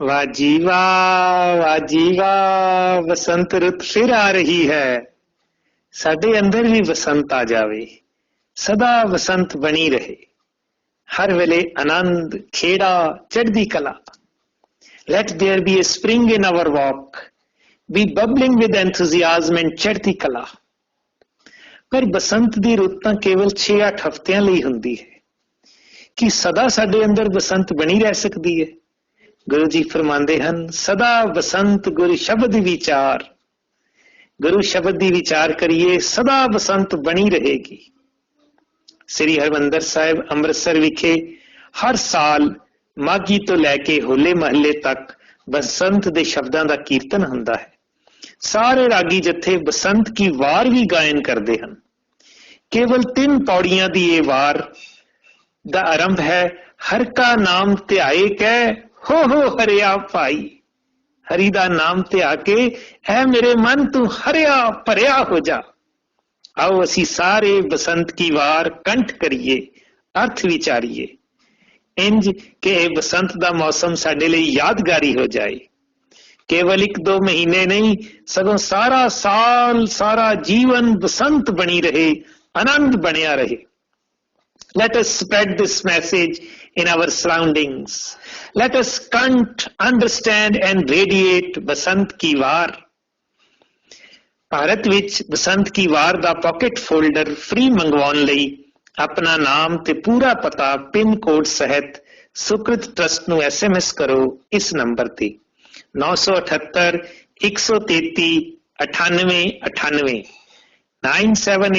ਵਾਹ ਜੀ ਵਾਹ ਵਾਹ ਜੀ ਵਾਹ ਬਸੰਤ ਰੁੱਤ ਫਿਰ ਆ ਰਹੀ ਹੈ ਸਾਡੇ ਅੰਦਰ ਵੀ ਬਸੰਤ ਆ ਜਾਵੇ ਸਦਾ ਬਸੰਤ ਬਣੀ ਰਹੇ ਹਰ ਵੇਲੇ ਆਨੰਦ ਖੇੜਾ ਚੜ੍ਹਦੀ ਕਲਾ let there be a spring in our walk be bubbling with enthusiasm and ਚੜ੍ਹਦੀ ਕਲਾ ਪਰ ਬਸੰਤ ਦੀ ਰੁੱਤ ਤਾਂ ਕੇਵਲ 6-8 ਹਫ਼ਤਿਆਂ ਲਈ ਹੁੰਦੀ ਹੈ ਕਿ ਸਦਾ ਸਾਡੇ ਅੰਦਰ ਬਸੰਤ ਬਣੀ ਰਹਿ ਸਕਦੀ ਹੈ ਗੁਰੂ ਜੀ ਫਰਮਾਉਂਦੇ ਹਨ, ਸਦਾ ਬਸੰਤ ਗੁਰ ਸ਼ਬਦ ਵਿਚਾਰ। ਗੁਰੂ ਸ਼ਬਦ ਦੀ ਵਿਚਾਰ ਕਰੀਏ, ਸਦਾ ਬਸੰਤ ਬਣੀ ਰਹੇਗੀ। ਸ੍ਰੀ ਹਰਮੰਦਰ ਸਾਹਿਬ ਅੰਮ੍ਰਿਤਸਰ ਵਿਖੇ ਹਰ ਸਾਲ ਮਾਗੀ ਤੋਂ ਲੈ ਕੇ ਹੋਲੇ ਮਹੱਲੇ ਤੱਕ ਬਸੰਤ ਦੇ ਸ਼ਬਦਾਂ ਦਾ ਕੀਰਤਨ ਹੁੰਦਾ ਹੈ। ਸਾਰੇ ਰਾਗੀ ਜਥੇ ਬਸੰਤ ਕੀ ਵਾਰ ਵੀ ਗਾਇਨ ਕਰਦੇ ਹਨ। ਕੇਵਲ ਤਿੰਨ ਪੌੜੀਆਂ ਦੀ ਇਹ ਵਾਰ ਦਾ ਆਰੰਭ ਹੈ, ਹਰ ਕਾ ਨਾਮ ਧਿਆਏ ਕਹਿ ਹੋ ਹੋ ਹਰਿਆ ਭਾਈ ਹਰੀ ਦਾ ਨਾਮ ਧਿਆ ਕੇ ਐ ਮੇਰੇ ਮਨ ਤੂੰ ਹਰਿਆ ਭਰਿਆ ਹੋ ਜਾ ਆਓ ਅਸੀਂ ਸਾਰੇ ਬਸੰਤ ਕੀ ਵਾਰ ਕੰਠ ਕਰੀਏ ਅਰਥ ਵਿਚਾਰੀਏ ਇੰਜ ਕਿ ਇਹ ਬਸੰਤ ਦਾ ਮੌਸਮ ਸਾਡੇ ਲਈ ਯਾਦਗਾਰੀ ਹੋ ਜਾਏ ਕੇਵਲ ਇੱਕ ਦੋ ਮਹੀਨੇ ਨਹੀਂ ਸਗੋਂ ਸਾਰਾ ਸਾਲ ਸਾਰਾ ਜੀਵਨ ਬਸੰਤ ਬਣੀ ਰਹੇ ਆਨੰਦ ਬਣਿਆ ਰਹੇ let us spread this message in our surroundings let us cant understand and radiate ਬਸੰਤ ਕੀ ਵਾਰ ਭਾਰਤ ਵਿੱਚ ਬਸੰਤ ਕੀ ਵਾਰ ਦਾ ਪਾਕਟ ਫੋਲਡਰ ਫ੍ਰੀ ਮੰਗਵਾਉਣ ਲਈ ਆਪਣਾ ਨਾਮ ਤੇ ਪੂਰਾ ਪਤਾ ਪਿਨ ਕੋਡ ਸਹਿਤ ਸੁਕ੍ਰਿਤ ਟਰਸਟ ਨੂੰ ਐਸਐਮਐਸ ਕਰੋ ਇਸ ਨੰਬਰ ਤੇ 978 133 98 98 978